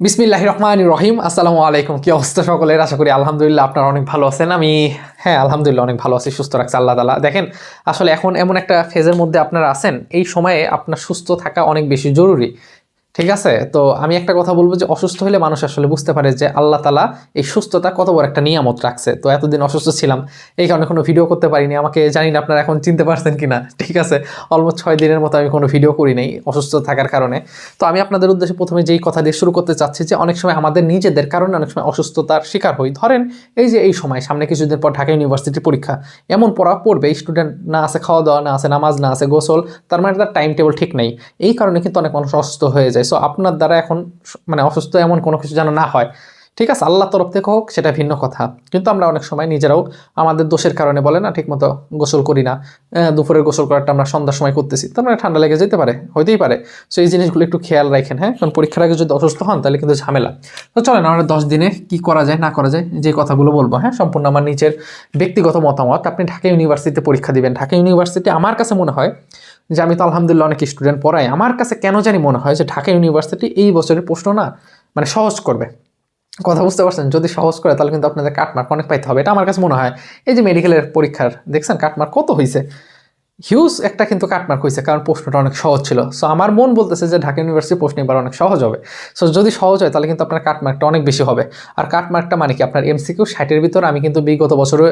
বিসমিল্লাহ রহমান রহিম। আসসালামু আলাইকুম। কি অবস্থা সকলের? আশা করি আলহামদুলিল্লাহ আপনারা অনেক ভালো আছেন। আমি হ্যাঁ আলহামদুলিল্লাহ অনেক ভালো আছি। সুস্থ রাখছে আল্লাহ তালা দেখেন, আসলে এখন এমন একটা ফেজের মধ্যে আপনারা আছেন। এই সময়ে আপনার সুস্থ থাকা অনেক বেশি জরুরি। ঠিক আছে? তো আমি একটা কথা বলব যে অসুস্থ হলে মানুষ আসলে বুঝতে পারে যে আল্লাহ তালা এই সুস্থতা কত বড় একটা নিয়ামত রাখছে। তো এতদিন অসুস্থ ছিলাম, এই কারণে কোনো ভিডিও করতে পারিনি। আমাকে জানি না আপনারা এখন চিনতে পারছেন কিনা, ঠিক আছে? অলমোস্ট ছয় দিনের মতো আমি কোনো ভিডিও করি নাই অসুস্থ থাকার কারণে। তো আমি আপনাদের উদ্দেশ্যে প্রথমে যেই কথা দিয়ে শুরু করতে চাচ্ছি যে অনেক সময় আমাদের নিজেদের কারণে অনেক সময় অসুস্থতার শিকার হই। ধরেন এই যে এই সময়, সামনে কিছুদিন পর ঢাকা ইউনিভার্সিটির পরীক্ষা, এমন পড়া পড়বে, স্টুডেন্ট না আছে খাওয়া দাওয়া না আছে, নামাজ না আছে, গোসল, তার মানে তার টাইম টেবিল ঠিক নেই। এই কারণে কিন্তু অনেক মানুষ অসুস্থ হয়ে যায়। সো আপনার দ্বারা এখন মানে অসুস্থ এমন কোনো কিছু যেন না হয়। ঠিক আছে আল্লাহ তরফ থেকে হোক, সেটা ভিন্ন কথা। কিন্তু আমরা অনেক সময় নিজেরাও আমাদের দোষের কারণে বলে না, ঠিকমতো গোসল করি না দুপুরের গোসল করাটা আমরা সন্ধ্যার সময় করতেছি। তার মানে ঠান্ডা লেগে যেতে পারে, হইতেই পারে। সো এই জিনিসগুলো একটু খেয়াল রাখেন হ্যাঁ? কারণ পরীক্ষার আগে যদি অসুস্থ হন, তাহলে কিন্তু ঝামেলা। তো চলেন, আমরা দশ দিনে কি করা যায়, না করা যায়, যে কথাগুলো বলব হ্যাঁ? সম্পূর্ণ আমার নিজের ব্যক্তিগত মতামত। আপনি ঢাকা ইউনিভার্সিটিতে পরীক্ষা দিবেন। ঢাকা ইউনিভার্সিটি আমার কাছে মনে হয় যে আমি তো আলহামদুলিল্লাহ অনেক স্টুডেন্ট পড়াই। আমার কাছে কেন জানি মনে হয় যে ঢাকা ইউনিভার্সিটি এই বছরের প্রশ্ন না মানে সহজ করবে। কথা বুঝতে পারছেন? যদি সহজ করে তাহলে কিন্তু আপনাদের কাটমার্ক অনেক পাইতে হবে। এটা আমার কাছে মনে হয়। এই যে মেডিকেলের পরীক্ষার, দেখছেন কাটমার্ক কত হয়েছে হিউজ একটা কিন্তু কাটমার্ক হয়েছে, কারণ প্রশ্নটা অনেক সহজ ছিল। সো আমার মন বলতেছে যে ঢাকা ইউনিভার্সিটি প্রশ্ন এবার অনেক সহজ হবে। সো যদি সহজ হয়, তাহলে কিন্তু আপনার কাটমার্কটা অনেক বেশি হবে। আর কাটমার্কটা মানে কি? আপনার এমসিকিউ ষাটের ভিতর আমি কিন্তু বিগত বছরে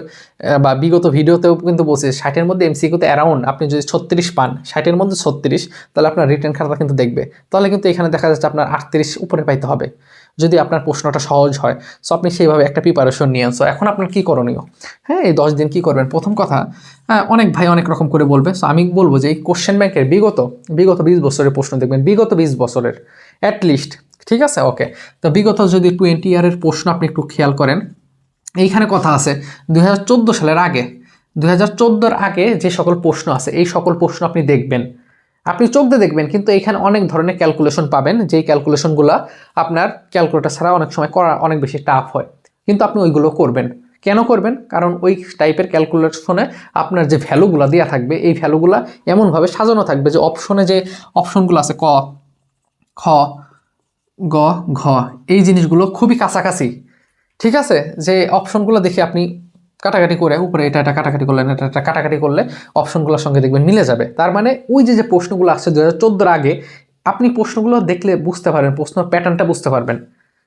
বা বিগত ভিডিওতেও কিন্তু বলছি ষাটের মধ্যে এমসিকিউতে অ্যারাউন্ড আপনি যদি ছত্রিশ পান, ষাটের মধ্যে ছত্রিশ, তাহলে আপনার রিটার্ন খাতা কিন্তু দেখবে। তাহলে কিন্তু এখানে দেখা যাচ্ছে আপনার আটত্রিশ উপরে পাইতে হবে। যদি আপনার প্রশ্নটা সহজ হয়। সো আপনি সেইভাবে একটা প্রিপারেশন নিয়ে সো এখন আপনার কী করণীয়? হ্যাঁ এই দশ দিন কী করবেন? প্রথম কথা অনেক ভাই অনেক রকম করে বলবে। সো আমি বলব যে এই কোশ্চেন ব্যাংকের বিগত বিগত বিশ বছরের প্রশ্ন দেখবেন। বিগত বিশ বছরের অ্যাটলিস্ট ঠিক আছে? ওকে তো বিগত যদি টোয়েন্টি ইয়ারের প্রশ্ন আপনি একটু খেয়াল করেন, এইখানে কথা আছে, দুই হাজার চোদ্দ সালের আগে দু হাজার আগে যে সকল প্রশ্ন আছে, এই সকল প্রশ্ন আপনি দেখবেন। আপনি চোখ দিয়ে দেখবেন, কিন্তু এখানে অনেক ধরনের ক্যালকুলেশন পাবেন। যেই ক্যালকুলেশনগুলো আপনার ক্যালকুলেটার ছাড়া অনেক সময় করা অনেক বেশি টাফ হয়। কিন্তু আপনি ওইগুলো করবেন। কেন করবেন? কারণ ওই টাইপের ক্যালকুলেশনে আপনার যে ভ্যালুগুলো দেওয়া থাকবে, এই ভ্যালুগুলো এমনভাবে সাজানো থাকবে যে অপশনে যে অপশনগুলো আছে ক, খ, গ, ঘ, এই জিনিসগুলো খুবই কাছাকাছি। ঠিক আছে? যে অপশনগুলো দেখে আপনি কাটাকাটি করে, উপরে এটা এটা কাটাকাটি করলেন, এটা এটা কাটাকাটি করলে অপশনগুলোর সঙ্গে দেখবেন মিলে যাবে। তার মানে ওই যে যে প্রশ্নগুলো আসছে দু হাজার আগে, আপনি প্রশ্নগুলো দেখলে বুঝতে পারবেন প্রশ্ন প্যাটার্নটা বুঝতে পারবেন।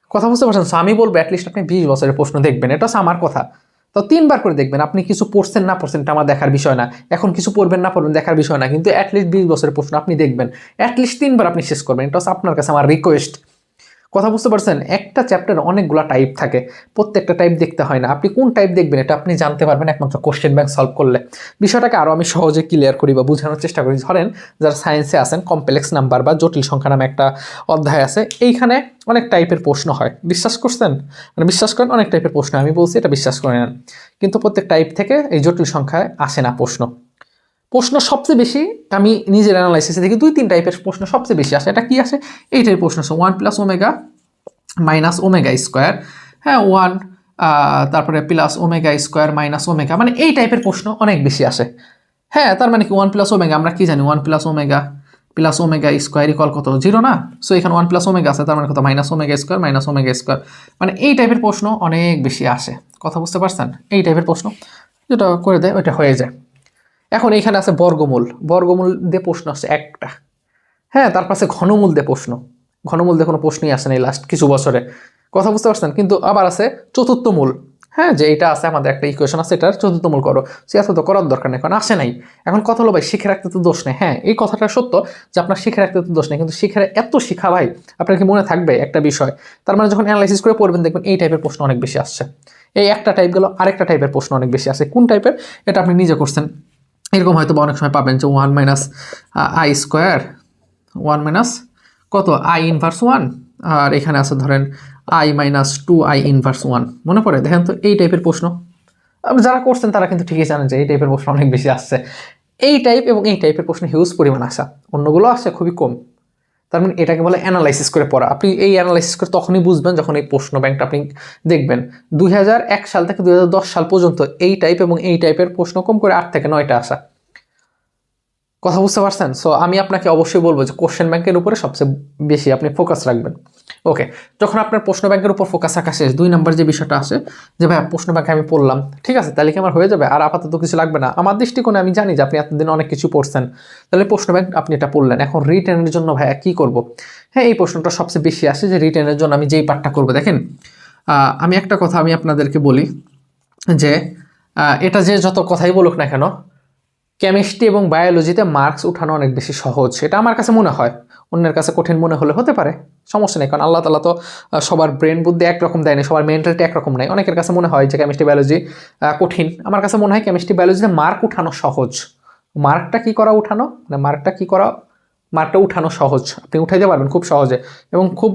কথা বুঝতে পারছেন? আমি বলব অ্যাটলিস্ট আপনি বিশ বছরের প্রশ্ন দেখবেন। এটা হচ্ছে আমার কথা। তো তিনবার করে দেখবেন, আপনি কিছু পড়ছেন, না পড়ছেন আমার দেখার বিষয় না। এখন কিছু পড়বেন, না পড়বেন, দেখার বিষয় না। কিন্তু অ্যাটলিস্ট বিশ বছরের প্রশ্ন আপনি দেখবেন। অ্যাটলিস্ট তিনবার আপনি শেষ করবেন। এটা হচ্ছে আপনার কাছে আমার রিকোয়েস্ট কথা বুঝতে পারছেন? একটা চ্যাপ্টার অনেকগুলো টাইপ থাকে। প্রত্যেকটা টাইপ দেখতে হয় না। আপনি কোন টাইপ দেখবেন এটা আপনি জানতে পারবেন একমাত্র কোশ্চেন ব্যাংক সলভ করলে। বিষয়টাকে আরও আমি সহজে ক্লিয়ার করি বা বোঝানোর চেষ্টা করি। ধরেন, যারা সায়েন্সে আছেন কমপ্লেক্স নাম্বার বা জটিল সংখ্যা নামে একটা অধ্যায় আছে, এইখানে অনেক টাইপের প্রশ্ন হয়। বিশ্বাস করছেন? মানে বিশ্বাস করেন, অনেক টাইপের প্রশ্ন। আমি বলছি এটা বিশ্বাস করে নেন কিন্তু প্রত্যেক টাইপ থেকে এই জটিল সংখ্যায় আসে না প্রশ্ন। প্রশ্ন সবচেয়ে বেশি আমি নিজের অ্যানালাইসিসে দেখি দুই, তিন টাইপের প্রশ্ন সবচেয়ে বেশি আসে। এটা কি আসে? এই টাইপের প্রশ্ন আছে one plus omega minus omega square হ্যাঁ ওয়ান তারপরে plus omega square minus omega মানে এই টাইপের প্রশ্ন অনেক বেশি আসে। হ্যাঁ তার মানে কি ওয়ান প্লাস ওমেগা আমরা কি জানি? One plus omega plus omega square equal কত? জিরো না? সো এখানে ওয়ান প্লাস ওমেগা আছে, তার মানে কত? Minus omega square minus omega square মানে এই টাইপের প্রশ্ন অনেক বেশি আসে। কথা বুঝতে পারছেন? এই টাইপের প্রশ্ন। যেটা করে দেয়, ওইটা হয়ে যায়। এখন এইখানে আছে বর্গমূল। বর্গমূল দিয়ে প্রশ্ন আছে একটা। হ্যাঁ তার পাশে ঘনমূল দিয়ে প্রশ্ন। ঘনমূল দিয়ে কোনো প্রশ্নই আসে না এই লাস্ট কিছু বছরে। কথা বুঝতে পারছেন? কিন্তু আবার আছে চতুর্থ মূল। হ্যাঁ যে এটা আছে, আমাদের একটা ইকুয়েশন আছে, এটার চতুর্থ মূল করো। সে এত তো করার দরকার নেই, কারণ আসে নাই। এখন কথা হলো, ভাই, শিখে রাখতে তো দোষ নেই। হ্যাঁ এই কথাটা সত্য যে আপনার শিখে রাখতে তো দোষ নেই, কিন্তু শিখে এত শিখা, ভাই, আপনার কি মনে থাকবে একটা বিষয়? তার মানে যখন অ্যানালাইসিস করে পড়বেন, দেখবেন এই টাইপের প্রশ্ন অনেক বেশি আসছে। এই একটা টাইপ গেল, আরেকটা টাইপের প্রশ্ন অনেক বেশি আসে। কোন টাইপের এটা আপনি নিজে করছেন। এরকম হয়তো অনেক সময় পাবেন যে one minus i square one minus কত? আই ইনভার্স ওয়ান আর এখানে আছে ধরেন i minus two i inverse one মনে পড়ে? দেখেন তো, এই টাইপের প্রশ্ন। যারা করছেন, তারা কিন্তু ঠিকই জানেন যে এই টাইপের প্রশ্ন অনেক বেশি আসছে। এই টাইপ এবং এই টাইপের প্রশ্ন হিউজ পরিমাণ আসা। অন্যগুলো আসছে খুবই কম। তার মানে এটাকে বলে অ্যানালাইসিস করে পড়া। আপনি এই অ্যানালাইসিস করে তখনই বুঝবেন যখন এই প্রশ্ন ব্যাংকটা আপনি দেখবেন। দুই হাজার এক সাল থেকে দুই হাজার দশ সাল পর্যন্ত এই টাইপ এবং এই টাইপের প্রশ্ন কম করে আট থেকে নয়টা আসা। কথা বুঝতে পারছেন? সো আমি আপনাকে অবশ্যই বলব যে কোশ্চেন ব্যাংকের উপরে সবচেয়ে বেশি আপনি ফোকাস রাখবেন। ওকে যখন আপনার প্রশ্ন ব্যাংকের উপর ফোকাস রাখা শেষ দুই নম্বর যে বিষয়টা আসে যে ভাই প্রশ্ন ব্যাংকে আমি পড়লাম, ঠিক আছে, তাহলে কি আমার হয়ে যাবে? আর আপাতত কিছু লাগবে না। আমার দৃষ্টিকোণে আমি জানি যে আপনি এতদিন অনেক কিছু পড়ছেন। তাহলে প্রশ্ন ব্যাংক আপনি এটা পড়লেন। এখন রিটার্নের জন্য ভাইয়া কী করব? হ্যাঁ এই প্রশ্নটা সবচেয়ে বেশি আসে যে রিটার্নের জন্য আমি যেই পাঠটা করব, দেখেন আমি একটা কথা আমি আপনাদেরকে বলি যে এটা যে যত কথাই বলুক না কেন কেমিস্ট্রি এবং বায়োলজিতে মার্কস উঠানো অনেক বেশি সহজ এটা আমার কাছে মনে হয়। অন্যের কাছে কঠিন মনে হলে হতে পারে, সমস্যা নেই, কারণ আল্লাহ তালা তো সবার ব্রেন বুদ্ধি একরকম দেয়নি, সবার মেন্টালিটি একরকম নেই। অনেকের কাছে মনে হয় যে কেমিস্ট্রি বায়োলজি কঠিন। আমার কাছে মনে হয় কেমিস্ট্রি বায়োলজিতে মার্ক উঠানো সহজ। মার্কটা কি করা উঠানো? মানে মার্কটা কি করা? মার্কটা উঠানো সহজ। আপনি উঠাইতে পারবেন খুব সহজে এবং খুব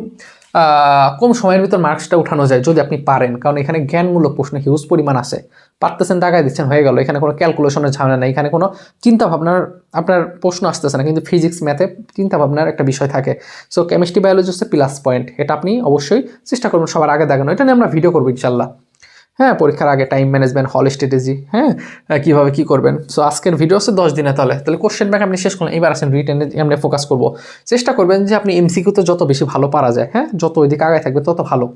কম সময়ের ভিতর মার্কসটা উঠানো যায় যদি আপনি পারেন। কারণ এখানে জ্ঞানমূলক প্রশ্ন হিউজ পরিমাণ আছে। পারতেছেন টাকায় দিচ্ছেন, হয়ে গেল। এখানে কোনো ক্যালকুলেশনের ঝামেলা নেই। এখানে কোনো চিন্তাভাবনার আপনার প্রশ্ন আসতেছে না। কিন্তু ফিজিক্স ম্যাথে চিন্তাভাবনার একটা বিষয় থাকে। সো কেমিস্ট্রি বায়োলজি হচ্ছে প্লাস পয়েন্ট এটা আপনি অবশ্যই চেষ্টা করবেন সবার আগে দেখানো এটা নিয়ে আমরা ভিডিও করব ইনশাল্লাহ। হ্যাঁ পরীক্ষার আগে টাইম ম্যানেজমেন্ট হল স্ট্র্যাটেজি হ্যাঁ কীভাবে কি করবেন? সো আজকের ভিডিও হচ্ছে দশ দিনে তাহলে। তাহলে কোশ্চেন ব্যাংক আপনি শেষ করলেন, এবার আসেন রিটেনে আমরা ফোকাস করব। চেষ্টা করবেন যে আপনি এমসিকিউতে যত বেশি ভালো পারা যায় হ্যাঁ যত ওইদিকে আগায় থাকবে তত ভালো।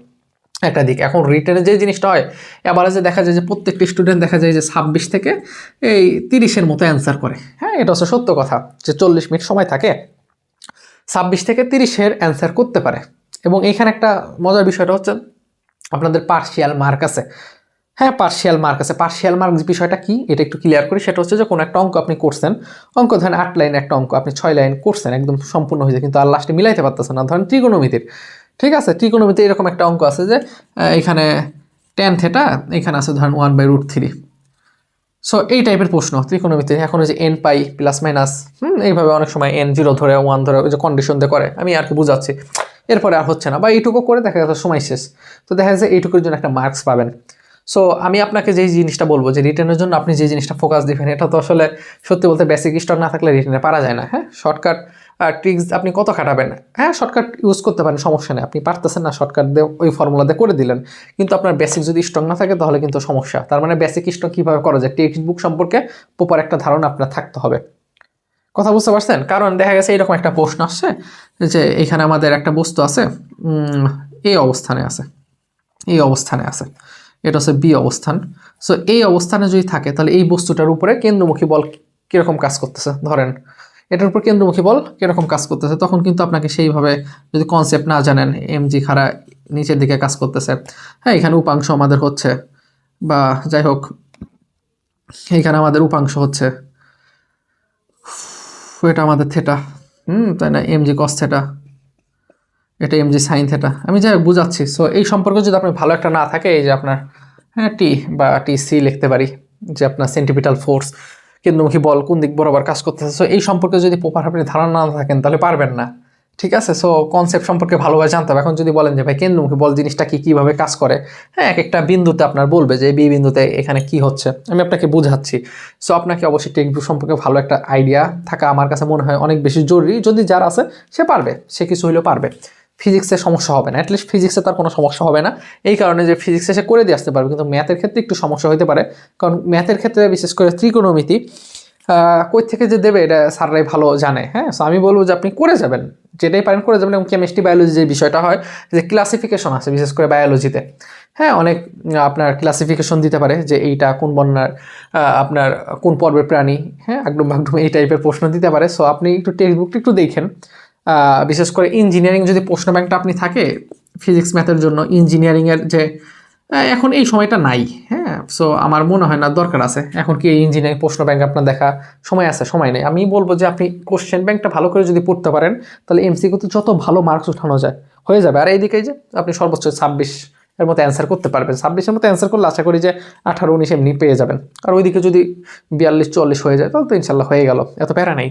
একটা দিক। এখন রিটেনে যে জিনিসটা হয় এবারে যে দেখা যায় যে প্রত্যেকটি স্টুডেন্ট দেখা যায় যে ছাব্বিশ থেকে এই তিরিশের মতো অ্যান্সার করে। হ্যাঁ এটা হচ্ছে সত্য কথা যে চল্লিশ মিনিট সময় থাকে, ছাব্বিশ থেকে তিরিশের অ্যান্সার করতে পারে। এবং এইখানে একটা মজার বিষয়টা হচ্ছে আপনাদের পার্শিয়াল মার্ক আছে। হ্যাঁ পার্শিয়াল মার্ক আছে। পার্শিয়াল মার্ক বিষয়টা কি? এটা একটু ক্লিয়ার করি। সেটা হচ্ছে যে কোনো একটা অঙ্ক আপনি করছেন, অঙ্ক ধরেন আট লাইন একটা অঙ্ক, আপনি ছয় লাইন করছেন, একদম সম্পূর্ণ হয়েছে কিন্তু আর লাস্টে মিলাইতে পারতেছেন না। ধরেন ত্রিকোণমিতির ঠিক আছে? ত্রিকোণমিতি এরকম একটা অঙ্ক আছে যে এখানে টেন থেটা এখানে আছে ধরেন one by root three so এই টাইপের প্রশ্ন ত্রিকোণমিতি এখন ওই যে n pi plus minus hmm, এইভাবে অনেক সময় এন জিরো ধরে ওয়ান ধরে, ওই যে কন্ডিশন দিয়ে করে। আমি আর কি বুঝাচ্ছি। এরপরে আর হচ্ছে না বা এইটুকু করে দেখা গেছে সময় শেষ। তো দেখা যাচ্ছে এইটুকুর জন্য একটা মার্কস পাবেন। সো আমি আপনাকে যেই জিনিসটা বলব যে রিটার্নের জন্য আপনি যে জিনিসটা ফোকাস দিবেন, এটা তো আসলে সত্যি বলতে বেসিক স্টক না থাকলে রিটার্নে পারা যায় না হ্যাঁ? শর্টকাট ট্রিক্স আপনি কত খাটাবেন? হ্যাঁ শর্টকাট ইউজ করতে পারেন, সমস্যা নেই। আপনি পারতেছেন না শর্টকাট দিয়ে ওই ফর্মুলা দিয়ে করে দিলেন। কিন্তু আপনার বেসিক যদি স্ট্রং না থাকে তাহলে কিন্তু সমস্যা। তার মানে বেসিক স্টক কীভাবে করা যায়? টেক্সট বুক সম্পর্কে প্রপার একটা ধারণা আপনার থাকতে হবে। কথা বুঝতে পারছেন? কারণ দেখা গেছে এরকম একটা প্রশ্ন আসছে যে এখানে আমাদের একটা বস্তু আছে এই অবস্থানে আছে এই অবস্থানে আছে। এটা হচ্ছে বি অবস্থান। সো এই অবস্থানে যদি থাকে, তাহলে এই বস্তুটার উপরে কেন্দ্রমুখী বল কীরকম কাজ করতেছে? ধরেন, এটার উপর কেন্দ্রমুখী বল কীরকম কাজ করতেছে? তখন কিন্তু আপনাকে সেইভাবে যদি কনসেপ্ট না জানেন এম জি খাড়া নিচের দিকে কাজ করতেছে। হ্যাঁ এখানে উপাংশ আমাদের হচ্ছে, বা যাই হোক, এখানে আমাদের উপাংশ হচ্ছে এটা আমাদের থেটা হুম, তাই না? এম জি কস থেটা এটা এম জি সাইন থেটা আমি যাই বুঝাচ্ছি। সো এই সম্পর্কে যদি আপনার ভালো একটা না থাকে, এই যে আপনার হ্যাঁ টি বা টি সি লিখতে পারি, যে আপনার সেন্টিপিটাল ফোর্স কেন্দ্রমুখী বল কোন দিক বরাবর কাজ করতেছে। সো এই সম্পর্কে যদি প্রপার আপনি ধারণা না থাকেন, তাহলে পারবেন না। ঠিক আছে? সো কনসেপ্ট সম্পর্কে ভালোভাবে জানতে হবে। এখন যদি বলেন যে, ভাই কেন্দ্রমুখী বল জিনিসটা কি, কীভাবে কাজ করে? হ্যাঁ এক একটা বিন্দুতে আপনার বলবে যে বি বিন্দুতে এখানে কি হচ্ছে? আমি আপনাকে বুঝাচ্ছি। সো আপনাকে অবশ্যই টেক্সট সম্পর্কে ভালো একটা আইডিয়া থাকা আমার কাছে মনে হয় অনেক বেশি জরুরি। যদি যার আছে, সে পারবে। সে কিছু হইলেও পারবে। ফিজিক্সে সমস্যা হবে না। অ্যাটলিস্ট ফিজিক্সে তার কোনো সমস্যা হবে না। এই কারণে যে, ফিজিক্সে সে করে দিয়ে আসতে পারবে। কিন্তু ম্যাথের ক্ষেত্রে একটু সমস্যা হতে পারে। কারণ ম্যাথের ক্ষেত্রে বিশেষ করে ত্রিকোণমিতি কই থেকে যে দেবে এটা স্যাররাই ভালো জানে হ্যাঁ? সো আমি বলব যে আপনি করে যাবেন, যেটাই পারেন করে যাবেন, এবং কেমিস্ট্রি বায়োলজি যে বিষয়টা হয়, যে ক্লাসিফিকেশন আছে, বিশেষ করে বায়োলজিতে হ্যাঁ? অনেক আপনার ক্লাসিফিকেশন দিতে পারে যে এইটা কোন বন্যার আপনার কোন পর্বের প্রাণী হ্যাঁ? একদম একদম এই টাইপের প্রশ্ন দিতে পারে। সো আপনি একটু টেক্সট বুকটা একটু দেখেন বিশেষ করে ইঞ্জিনিয়ারিং যদি প্রশ্ন ব্যাংকটা আপনি থাকে ফিজিক্স ম্যাথের জন্য ইঞ্জিনিয়ারিংয়ের যে এখন এই সময়টা নাই হ্যাঁ? সো আমার মনে হয় না, দরকার আছে। এখন কি ইঞ্জিনিয়ারিং প্রশ্ন ব্যাংক আপনার দেখা সময় আছে? সময় নেই। আমি বলব যে আপনি কোশ্চেন ব্যাংকটা ভালো করে যদি পড়তে পারেন, তাহলে এমসিকিউতে যত ভালো মার্কস উঠানো যায়, হয়ে যাবে। আর এইদিকে যে আপনি সর্বোচ্চ ছাব্বিশ এর মতো অ্যান্সার করতে পারবেন। ছাব্বিশের মতো অ্যান্সার করলে আশা করি যে আঠারো, উনিশ এমনি পেয়ে যাবেন। আর ওইদিকে যদি বিয়াল্লিশ চল্লিশ হয়ে যায়, তাহলে তো ইনশাল্লাহ হয়ে গেল। এত প্যারা নেই।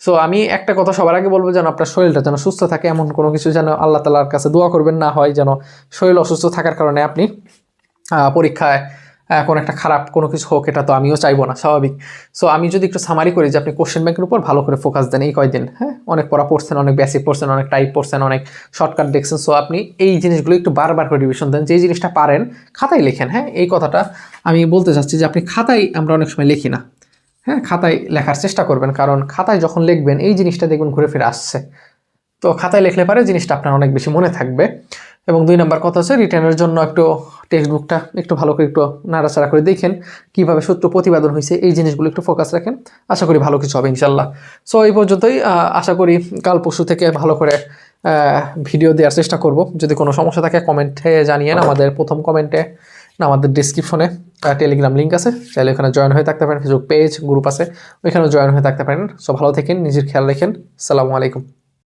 সো আমি একটা কথা সবার আগে বলব যেন আপনার শরীরটা যেন সুস্থ থাকে, এমন কোনো কিছু যেন আল্লাহ তালার কাছে দোয়া করবেন না হয়, যেন শরীর অসুস্থ থাকার কারণে আপনি পরীক্ষায় কোনো একটা খারাপ কোনো কিছু হোক, এটা তো আমিও চাইব না, স্বাভাবিক। সো আমি যদি একটু সামারি করি যে আপনি কোশ্চেন ব্যাংকের উপর ভালো করে ফোকাস দেন এই কয়দিন হ্যাঁ? অনেক পড়া পড়ছেন, অনেক বেসিক পড়ছেন, অনেক টাইপ পড়ছেন, অনেক শর্টকাট দেখছেন। সো আপনি এই জিনিসগুলো একটু বারবার করে রিভিশন দেন, যেই জিনিসটা পারেন, খাতায় লেখেন হ্যাঁ? এই কথাটা আমি বলতে চাচ্ছি যে আপনি খাতায় আমরা অনেক সময় লিখি না। হ্যাঁ খাতায় লেখার চেষ্টা করবেন। কারণ খাতায় যখন লিখবেন, এই জিনিসটা দেখবেন ঘুরে ফিরে আসছে। তো খাতায় লিখলে পারে জিনিসটা আপনার অনেক বেশি মনে থাকবে। এবং দুই নাম্বার কথা হচ্ছে রিটার্নের জন্য একটু টেক্সট বুকটা একটু ভালো করে একটু নাড়াচাড়া করে দেখেন, কীভাবে সূত্র প্রতিপাদন হয়েছে, এই জিনিসগুলো একটু ফোকাস রাখেন। আশা করি ভালো কিছু হবে ইনশাল্লাহ সো এই পর্যন্তই আশা করি কাল পরশু থেকে ভালো করে ভিডিও দেওয়ার চেষ্টা করব। যদি কোনো সমস্যা থাকে কমেন্টে জানিয়েন আমাদের প্রথম কমেন্টে আমাদের ডিসক্রিপশনে টেলিগ্রাম লিঙ্ক আছে। চাইলে ওখানে জয়েন হয়ে থাকতে পারেন। ফেসবুক পেজ গ্রুপ আছে। ওইখানেও জয়েন হয়ে থাকতে পারেন। সো ভালো থাকেন, নিজের খেয়াল রাখেন। সালামু আলাইকুম।